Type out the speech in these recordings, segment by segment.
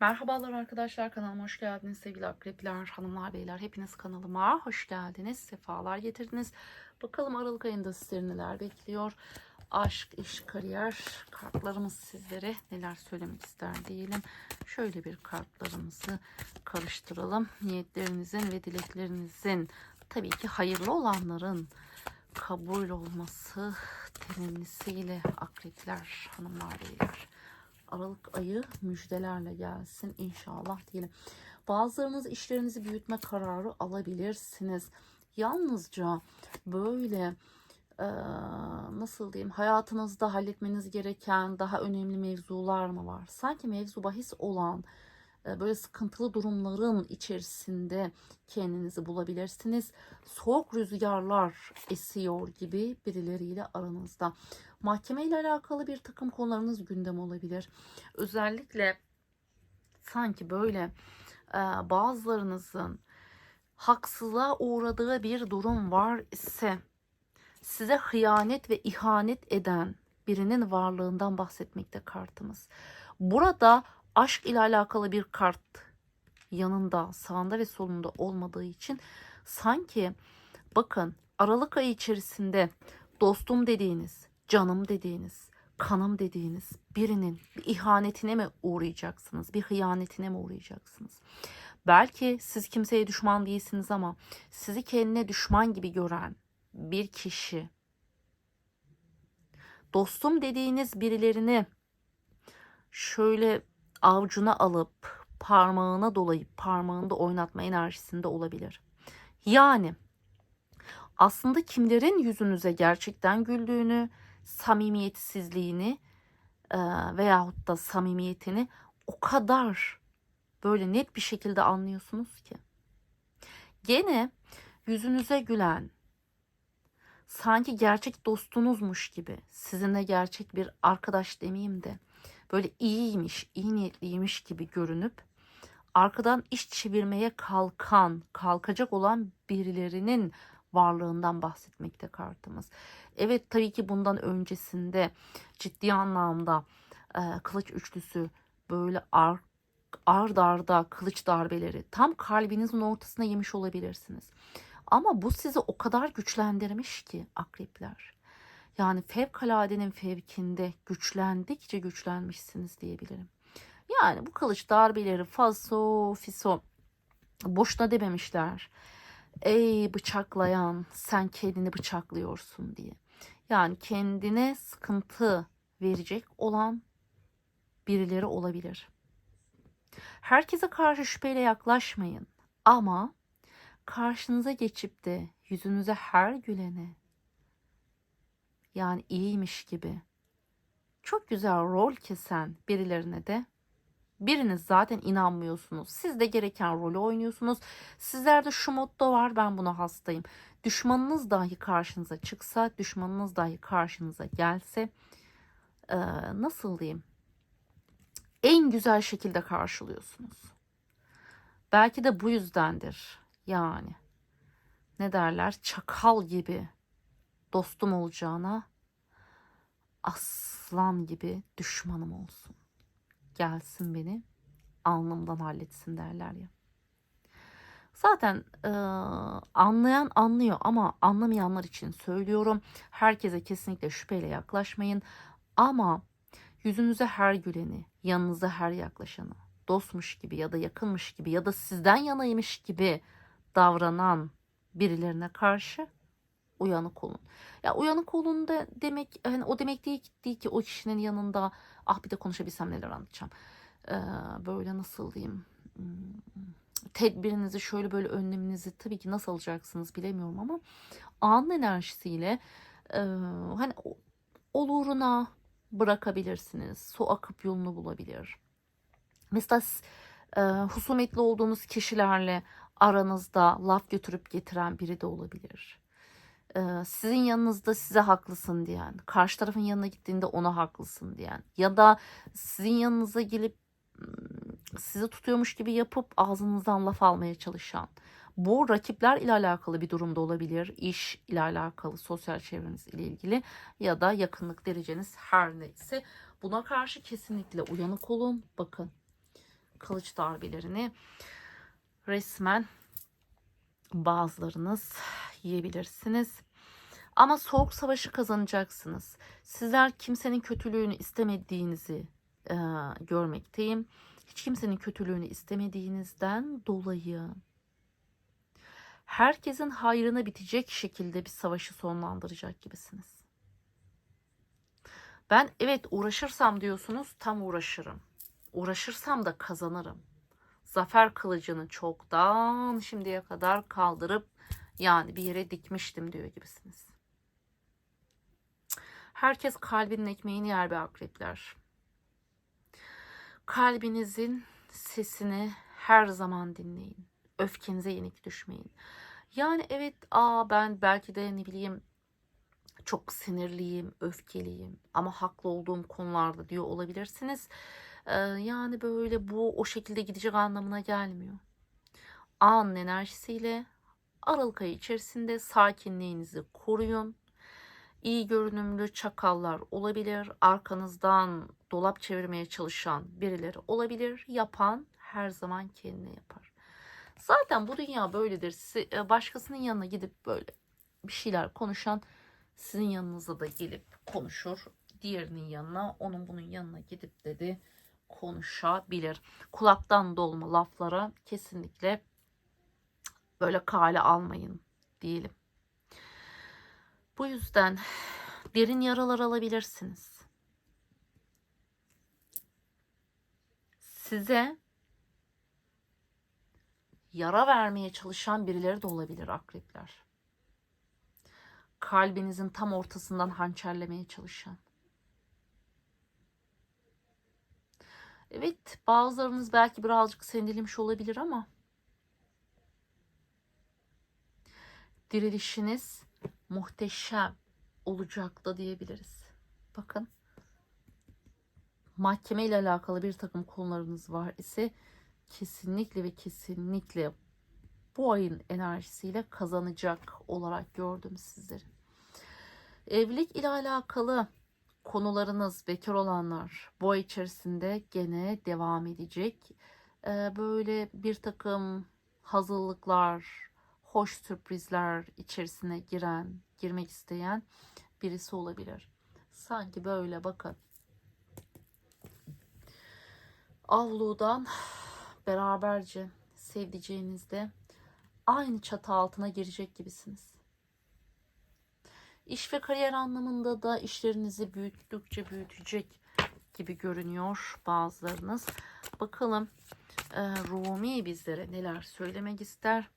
Merhabalar arkadaşlar kanalıma hoş geldiniz sevgili akrepler, hanımlar, beyler hepiniz kanalıma hoş geldiniz, sefalar getirdiniz. Bakalım Aralık ayında sizleri neler bekliyor. Aşk, iş, kariyer kartlarımız sizlere neler söylemek ister diyelim. Şöyle bir kartlarımızı karıştıralım. Niyetlerinizin ve dileklerinizin tabii ki hayırlı olanların kabul olması temennisiyle akrepler, hanımlar, beyler. Aralık ayı müjdelerle gelsin inşallah diyelim. Bazılarınız işlerinizi büyütme kararı alabilirsiniz. Yalnızca böyle e, nasıl diyeyim hayatınızda halletmeniz gereken daha önemli mevzular mı var? Sanki mevzu bahis olan böyle sıkıntılı durumların içerisinde kendinizi bulabilirsiniz. Soğuk rüzgarlar esiyor gibi birileriyle aranızda. Mahkeme ile alakalı bir takım konularınız gündem olabilir. Özellikle sanki böyle bazılarınızın haksızlığa uğradığı bir durum var ise size hıyanet ve ihanet eden birinin varlığından bahsetmekte kartımız. Burada aşk ile alakalı bir kart yanında, sağında ve solunda olmadığı için sanki bakın Aralık ayı içerisinde dostum dediğiniz, canım dediğiniz, kanım dediğiniz birinin bir ihanetine mi uğrayacaksınız? Bir hıyanetine mi uğrayacaksınız? Belki siz kimseye düşman değilsiniz ama sizi kendine düşman gibi gören bir kişi dostum dediğiniz birilerini şöyle avcuna alıp parmağına dolayıp parmağında oynatma enerjisinde olabilir. Yani aslında kimlerin yüzünüze gerçekten güldüğünü, samimiyetsizliğini e, veyahut da samimiyetini o kadar böyle net bir şekilde anlıyorsunuz ki. Gene yüzünüze gülen, sanki gerçek dostunuzmuş gibi, sizinle gerçek bir arkadaş demeyeyim de böyle iyiymiş, iyi niyetliymiş gibi görünüp arkadan iş çevirmeye kalkan, kalkacak olan birilerinin varlığından bahsetmekte kartımız. Evet tabii ki bundan öncesinde ciddi anlamda e, kılıç üçlüsü böyle ar, ard arda kılıç darbeleri tam kalbinizin ortasına yemiş olabilirsiniz. Ama bu sizi o kadar güçlendirmiş ki akrepler. Yani fevkaladenin fevkinde güçlendikçe güçlenmişsiniz diyebilirim. Yani bu kılıç darbeleri faso fiso boşuna dememişler. Ey bıçaklayan sen kendini bıçaklıyorsun diye. Yani kendine sıkıntı verecek olan birileri olabilir. Herkese karşı şüpheyle yaklaşmayın. Ama karşınıza geçip de yüzünüze her gülene yani iyiymiş gibi çok güzel rol kesen birilerine de biriniz zaten inanmıyorsunuz. Siz de gereken rolü oynuyorsunuz. Sizlerde şu motto var ben buna hastayım. Düşmanınız dahi karşınıza çıksa, düşmanınız dahi karşınıza gelse nasıl diyeyim? En güzel şekilde karşılıyorsunuz. Belki de bu yüzdendir. Yani ne derler? Çakal gibi dostum olacağına aslan gibi düşmanım olsun. Gelsin beni alnımdan halletsin derler ya. Zaten e, anlayan anlıyor ama anlamayanlar için söylüyorum. Herkese kesinlikle şüpheyle yaklaşmayın. Ama yüzünüze her güleni, yanınıza her yaklaşanı, dostmuş gibi ya da yakınmış gibi ya da sizden yanaymış gibi davranan birilerine karşı uyanık olun. Ya uyanık olun da demek hani o demek değil, değil ki o kişinin yanında ah bir de konuşabilsem neler anlatacağım. Ee, böyle nasıl diyeyim hmm, tedbirinizi şöyle böyle önleminizi tabii ki nasıl alacaksınız bilemiyorum ama anın enerjisiyle e, hani oluruna bırakabilirsiniz. Su akıp yolunu bulabilir. Mesela e, husumetli olduğunuz kişilerle aranızda laf götürüp getiren biri de olabilir. Ee, sizin yanınızda size haklısın diyen, karşı tarafın yanına gittiğinde ona haklısın diyen ya da sizin yanınıza gelip sizi tutuyormuş gibi yapıp ağzınızdan laf almaya çalışan. Bu rakipler ile alakalı bir durumda olabilir. İş ile alakalı, sosyal çevreniz ile ilgili ya da yakınlık dereceniz her neyse. Buna karşı kesinlikle uyanık olun. Bakın kılıç darbelerini resmen bazılarınız yiyebilirsiniz. Ama soğuk savaşı kazanacaksınız. Sizler kimsenin kötülüğünü istemediğinizi e, görmekteyim. Hiç kimsenin kötülüğünü istemediğinizden dolayı herkesin hayrına bitecek şekilde bir savaşı sonlandıracak gibisiniz. Ben evet uğraşırsam diyorsunuz tam uğraşırım. Uğraşırsam da kazanırım. Zafer kılıcını çoktan şimdiye kadar kaldırıp yani bir yere dikmiştim diyor gibisiniz. Herkes kalbinin ekmeğini yer be akrepler. Kalbinizin sesini her zaman dinleyin. Öfkenize yenik düşmeyin. Yani evet aa ben belki de ne bileyim çok sinirliyim, öfkeliyim ama haklı olduğum konularda diyor olabilirsiniz. Yani böyle bu o şekilde gidecek anlamına gelmiyor. Anın enerjisiyle Aralık ayı içerisinde sakinliğinizi koruyun. İyi görünümlü çakallar olabilir. Arkanızdan dolap çevirmeye çalışan birileri olabilir. Yapan her zaman kendine yapar. Zaten bu dünya böyledir. E, Başkasının yanına gidip böyle bir şeyler konuşan sizin yanınıza da gelip konuşur. Diğerinin yanına, onun bunun yanına gidip dedi konuşabilir. Kulaktan dolma laflara kesinlikle böyle kale almayın diyelim. Bu yüzden derin yaralar alabilirsiniz. Size yara vermeye çalışan birileri de olabilir akrepler. Kalbinizin tam ortasından hançerlemeye çalışan. Evet, bazılarınız belki birazcık sendelemiş olabilir ama dirilişiniz muhteşem olacak da diyebiliriz. Bakın. Mahkeme ile alakalı bir takım konularınız var ise kesinlikle ve kesinlikle bu ayın enerjisiyle kazanacak olarak gördüm sizleri. Evlilik ile alakalı konularınız bekar olanlar bu ay içerisinde gene devam edecek. Ee, böyle bir takım hazırlıklar, hoş sürprizler içerisine giren, girmek isteyen birisi olabilir. Sanki böyle bakın. Avludan beraberce sevdiceğinizde aynı çatı altına girecek gibisiniz. İş ve kariyer anlamında da işlerinizi büyüttükçe büyütecek gibi görünüyor bazılarınız. Bakalım e, Rumi bizlere neler söylemek ister.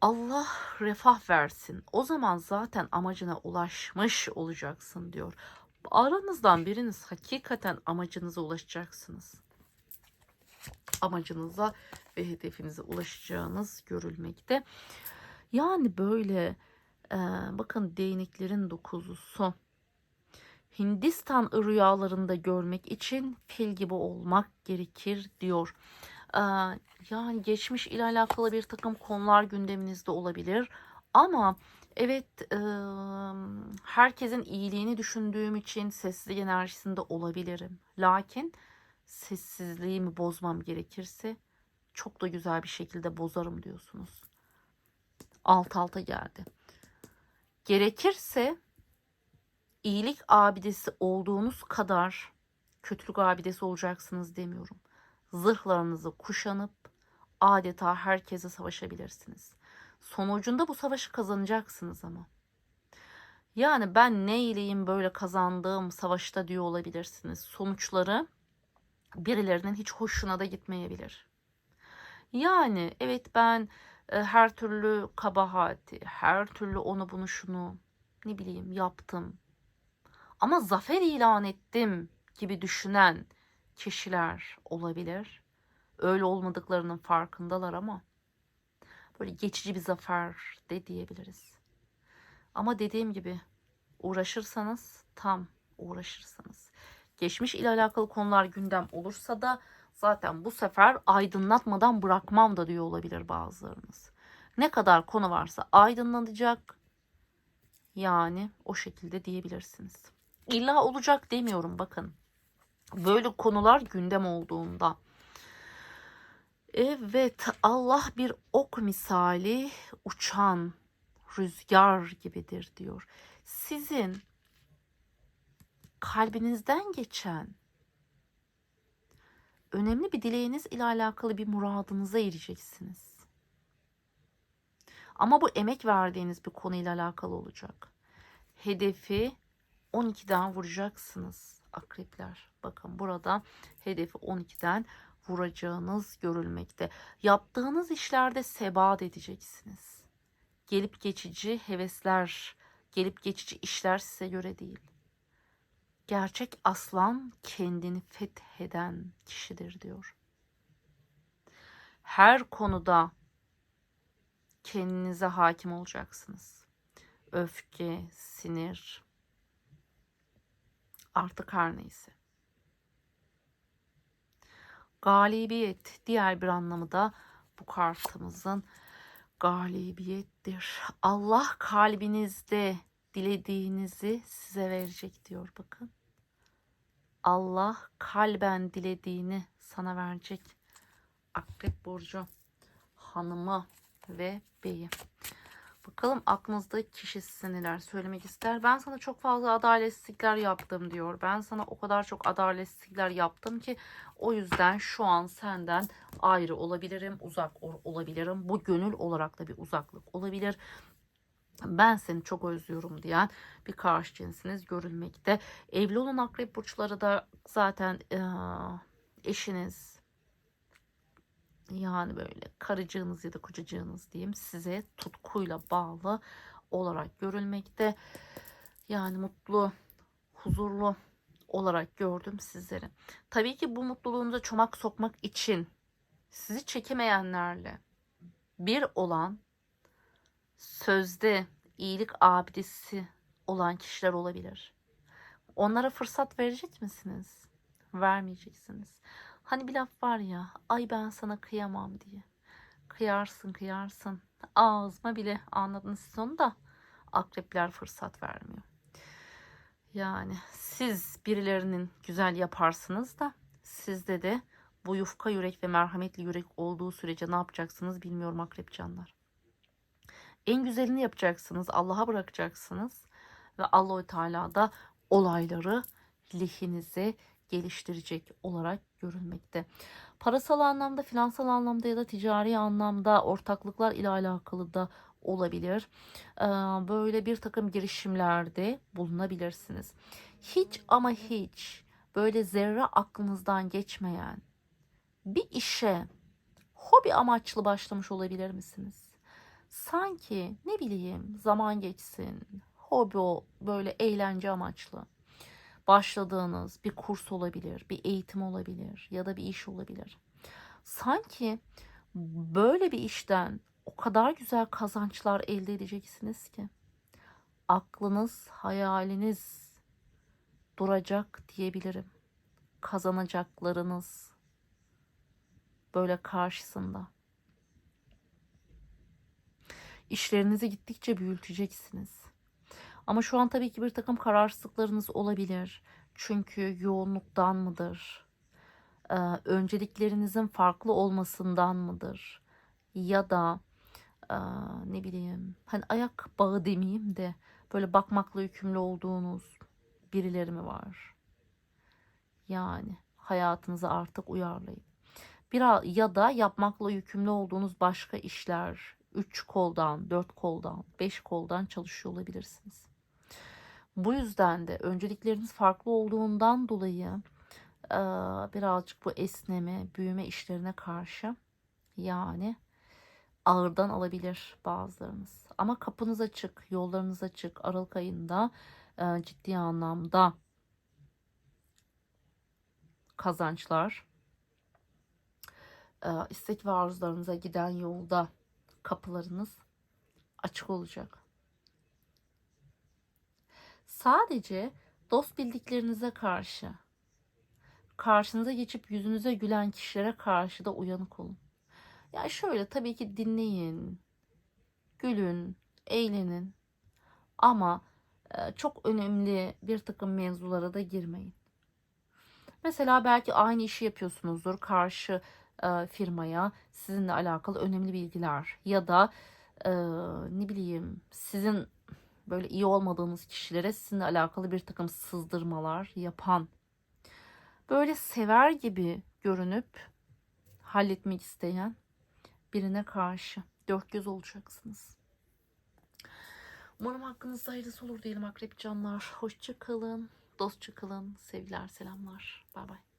Allah refah versin. O zaman zaten amacına ulaşmış olacaksın diyor. Aranızdan biriniz hakikaten amacınıza ulaşacaksınız. Amacınıza ve hedefinize ulaşacağınız görülmekte. Yani böyle e, bakın değneklerin dokuzusu. Hindistan rüyalarında görmek için fil gibi olmak gerekir diyor. Ee, yani geçmiş ile alakalı bir takım konular gündeminizde olabilir. Ama evet e, herkesin iyiliğini düşündüğüm için sessizlik enerjisinde olabilirim. Lakin sessizliğimi bozmam gerekirse çok da güzel bir şekilde bozarım diyorsunuz. Alt alta geldi. Gerekirse iyilik abidesi olduğunuz kadar kötülük abidesi olacaksınız demiyorum zırhlarınızı kuşanıp adeta herkese savaşabilirsiniz. Sonucunda bu savaşı kazanacaksınız ama. Yani ben ne iyiliğim böyle kazandığım savaşta diyor olabilirsiniz. Sonuçları birilerinin hiç hoşuna da gitmeyebilir. Yani evet ben her türlü kabahati, her türlü onu bunu şunu ne bileyim yaptım. Ama zafer ilan ettim gibi düşünen kişiler olabilir. Öyle olmadıklarının farkındalar ama böyle geçici bir zafer de diyebiliriz. Ama dediğim gibi uğraşırsanız tam uğraşırsanız. Geçmiş ile alakalı konular gündem olursa da zaten bu sefer aydınlatmadan bırakmam da diyor olabilir bazılarınız. Ne kadar konu varsa aydınlanacak. Yani o şekilde diyebilirsiniz. İlla olacak demiyorum bakın böyle konular gündem olduğunda Evet, Allah bir ok misali uçan rüzgar gibidir diyor. Sizin kalbinizden geçen önemli bir dileğiniz ile alakalı bir muradınıza ereceksiniz. Ama bu emek verdiğiniz bir konuyla alakalı olacak. Hedefi 12'den vuracaksınız akrepler. Bakın burada hedefi 12'den vuracağınız görülmekte. Yaptığınız işlerde sebat edeceksiniz. Gelip geçici hevesler, gelip geçici işler size göre değil. Gerçek aslan kendini fetheden kişidir diyor. Her konuda kendinize hakim olacaksınız. Öfke, sinir, artık her neyse. Galibiyet diğer bir anlamı da bu kartımızın galibiyettir. Allah kalbinizde dilediğinizi size verecek diyor bakın. Allah kalben dilediğini sana verecek. Akrep burcu hanımı ve beyi. Bakalım aklınızdaki kişi size neler söylemek ister. Ben sana çok fazla adaletsizlikler yaptım diyor. Ben sana o kadar çok adaletsizlikler yaptım ki o yüzden şu an senden ayrı olabilirim, uzak olabilirim. Bu gönül olarak da bir uzaklık olabilir. Ben seni çok özlüyorum diyen bir karşı cinsiniz görülmekte. Evli olan akrep burçları da zaten eşiniz, yani böyle karıcığınız ya da kocacığınız diyeyim size tutkuyla bağlı olarak görülmekte. Yani mutlu, huzurlu olarak gördüm sizleri. Tabii ki bu mutluluğunuza çomak sokmak için sizi çekemeyenlerle bir olan sözde iyilik abidesi olan kişiler olabilir. Onlara fırsat verecek misiniz? Vermeyeceksiniz. Hani bir laf var ya ay ben sana kıyamam diye. Kıyarsın kıyarsın. Ağzıma bile anladınız siz onu da akrepler fırsat vermiyor. Yani siz birilerinin güzel yaparsınız da sizde de bu yufka yürek ve merhametli yürek olduğu sürece ne yapacaksınız bilmiyorum akrep canlar. En güzelini yapacaksınız. Allah'a bırakacaksınız. Ve Allahü Teala da olayları lehinize geliştirecek olarak görülmekte. Parasal anlamda, finansal anlamda ya da ticari anlamda ortaklıklar ile alakalı da olabilir. Böyle bir takım girişimlerde bulunabilirsiniz. Hiç ama hiç böyle zerre aklınızdan geçmeyen bir işe hobi amaçlı başlamış olabilir misiniz? Sanki ne bileyim zaman geçsin, hobi o böyle eğlence amaçlı başladığınız bir kurs olabilir, bir eğitim olabilir ya da bir iş olabilir. Sanki böyle bir işten o kadar güzel kazançlar elde edeceksiniz ki aklınız, hayaliniz duracak diyebilirim. Kazanacaklarınız böyle karşısında. İşlerinizi gittikçe büyüteceksiniz. Ama şu an tabii ki bir takım kararsızlıklarınız olabilir. Çünkü yoğunluktan mıdır? Ee, önceliklerinizin farklı olmasından mıdır? Ya da e, ne bileyim hani ayak bağı demeyeyim de böyle bakmakla yükümlü olduğunuz birileri mi var? Yani hayatınızı artık uyarlayın. Bir ya da yapmakla yükümlü olduğunuz başka işler, 3 koldan, 4 koldan, 5 koldan çalışıyor olabilirsiniz. Bu yüzden de öncelikleriniz farklı olduğundan dolayı birazcık bu esneme, büyüme işlerine karşı yani ağırdan alabilir bazılarınız. Ama kapınız açık, yollarınız açık. Aralık ayında ciddi anlamda kazançlar, istek ve arzularınıza giden yolda kapılarınız açık olacak. Sadece dost bildiklerinize karşı, karşınıza geçip yüzünüze gülen kişilere karşı da uyanık olun. Ya yani şöyle tabii ki dinleyin, gülün, eğlenin ama e, çok önemli bir takım mevzulara da girmeyin. Mesela belki aynı işi yapıyorsunuzdur. Karşı e, firmaya sizinle alakalı önemli bilgiler ya da e, ne bileyim sizin böyle iyi olmadığınız kişilere sizinle alakalı bir takım sızdırmalar yapan böyle sever gibi görünüp halletmek isteyen birine karşı dört göz olacaksınız. Umarım hakkınızda hayırlısı olur diyelim akrep canlar. Hoşça kalın, dostça kalın. Sevgiler, selamlar. Bay bay.